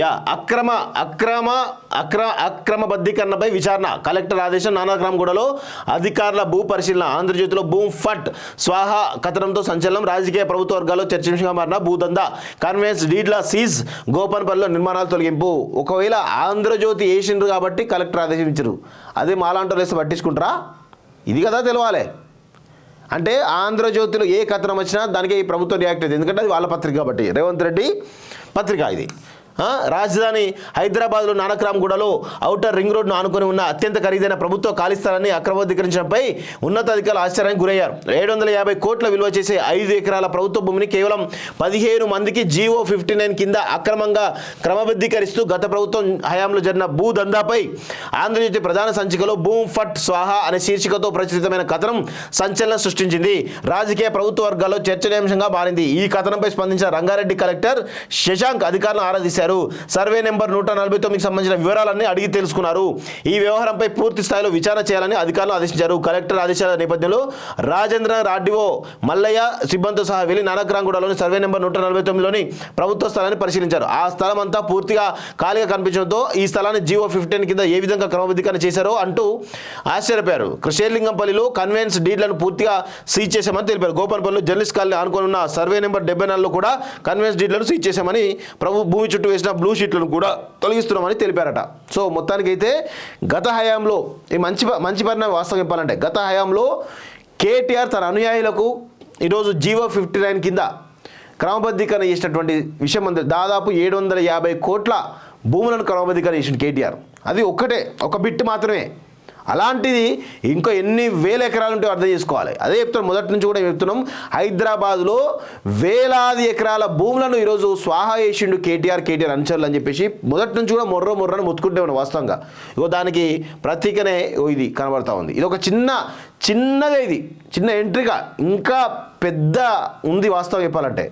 Yeah అక్రమ అక్రమ అక్ర అక్రమబద్ధీకరణపై విచారణ. కలెక్టర్ ఆదేశం నానాక్రామ్గూడలో అధికారుల భూ పరిశీలన ఆంధ్రజ్యోతిలో భూమ్ ఫట్ స్వాహా కథనంతో సంచలనం రాజకీయ ప్రభుత్వ వర్గాల్లో చర్చించగా మారిన భూదంద కన్వెన్స్ డీడ్ల సీజ్ గోపన్పల్లిలో నిర్మాణాలు తొలగింపు. ఒకవేళ ఆంధ్రజ్యోతి వేసిండ్రు కాబట్టి కలెక్టర్ ఆదేశం ఇచ్చారు. అదే మాలాంటో వేస్తే పట్టించుకుంటారా? ఇది కదా తెలవాలి. అంటే ఆంధ్రజ్యోతిలో ఏ కథనం వచ్చినా దానికి ఈ ప్రభుత్వం రియాక్ట్ అయింది ఎందుకంటే అది వాళ్ళ పత్రిక కాబట్టి. రేవంత్ రెడ్డి పత్రిక ఇది. రాజధాని హైదరాబాద్లో నానక్రామ్గూడలో ఔటర్ రింగ్ రోడ్ను ఆనుకొని ఉన్న అత్యంత ఖరీదైన ప్రభుత్వ ఖాళీ స్థలాన్ని అక్రమోద్ధీకరించడంపై ఉన్నతాధికారులు ఆశ్చర్యానికి గురయ్యారు. ఏడు వందల యాభై కోట్ల విలువ చేసే ఐదు ఎకరాల ప్రభుత్వ భూమిని కేవలం పదిహేను మందికి జీవో ఫిఫ్టీ నైన్ కింద అక్రమంగా క్రమబద్ధీకరిస్తూ గత ప్రభుత్వం హయాంలో జరిగిన భూ దందాపై ఆంధ్రజ్యోతి ప్రధాన సంచికలో భూమ్ ఫట్ స్వాహా అనే శీర్షికతో ప్రచురితమైన కథనం సంచలనం సృష్టించింది. రాజకీయ ప్రభుత్వ వర్గాల్లో చర్చనీయాంశంగా మారింది. ఈ కథనంపై స్పందించిన రంగారెడ్డి కలెక్టర్ శశాంక్ అధికారులను చేశారు. సర్వే నెంబర్ నూట నలభై తొమ్మిదికి సంబంధించిన వివరాలన్నీ అడిగి తెలుసుకున్నారు. ఈ వ్యవహారంపై పూర్తి స్థాయిలో విచారణ చేయాలని అధికారులు ఆదేశించారు. కలెక్టర్ ఆదేశాల నేపథ్యంలో రాజేంద్ర ఆర్డీఓ మల్లయ్య సిబ్బందితో సహా వెళ్ళి నానక్రాంగూడలోని సర్వే నెంబర్ నూట నలభై తొమ్మిదిలోని ప్రభుత్వ స్థలాన్ని పరిశీలించారు. ఆ స్థలం అంతా పూర్తిగా ఖాళీగా కనిపించడంతో ఈ స్థలాన్ని జియో ఫిఫ్టీన్ కింద ఏ విధంగా క్రమబద్ధీకరణ చేశారో అంటూ ఆశ్చర్యపోయారు. కృషేలింగంపల్లిలో కన్వెన్స్ డీడ్లను పూర్తిగా సీజ్ చేశామని తెలిపారు. గోపన్పల్లిలో జర్నలిస్ట్ కాలనీ ఆనుకొని ఉన్న సర్వే నెంబర్ డెబ్బై నాలుగులో కూడా కన్వెన్స్ డీడ్లను సీజ్ చేశామని ప్రభు భూమి చుట్టూ వేసిన బ్లూ షీట్లను కూడా తొలగిస్తున్నామని తెలిపారట. సో మొత్తానికైతే గత హయాంలో ఈ మంచి మంచి పరిణామం వాస్తవం చెప్పాలంటే గత హయాంలో కేటీఆర్ తన అనుయాయులకు ఈరోజు జీవో ఫిఫ్టీ నైన్ కింద క్రమబద్ధీకరణ చేసినటువంటి విషయం అంతే దాదాపు ఏడు వందల యాభై కోట్ల భూములను క్రమబద్ధీకరణ చేసిన కేటీఆర్. అది ఒక్కటే ఒక బిట్ మాత్రమే. అలాంటిది ఇంకా ఎన్ని వేల ఎకరాలు ఉంటే అర్థం చేసుకోవాలి. అదే చెప్తున్నాం మొదటి నుంచి కూడా చెప్తున్నాం. హైదరాబాద్లో వేలాది ఎకరాల భూములను ఈరోజు స్వాహా చేసిండు కేటీఆర్ కేటీఆర్ అనుచరులు అని చెప్పేసి మొదటి నుంచి కూడా మొర్ర మొర్రని మొత్తుకుంటే ఉన్నాం వాస్తవంగా. ఇగో దానికి ప్రతీకనే ఇది కనబడతా ఉంది. ఇది ఒక చిన్న చిన్నగా ఇది చిన్న ఎంట్రీగా ఇంకా పెద్ద ఉంది వాస్తవం చెప్పాలంటే.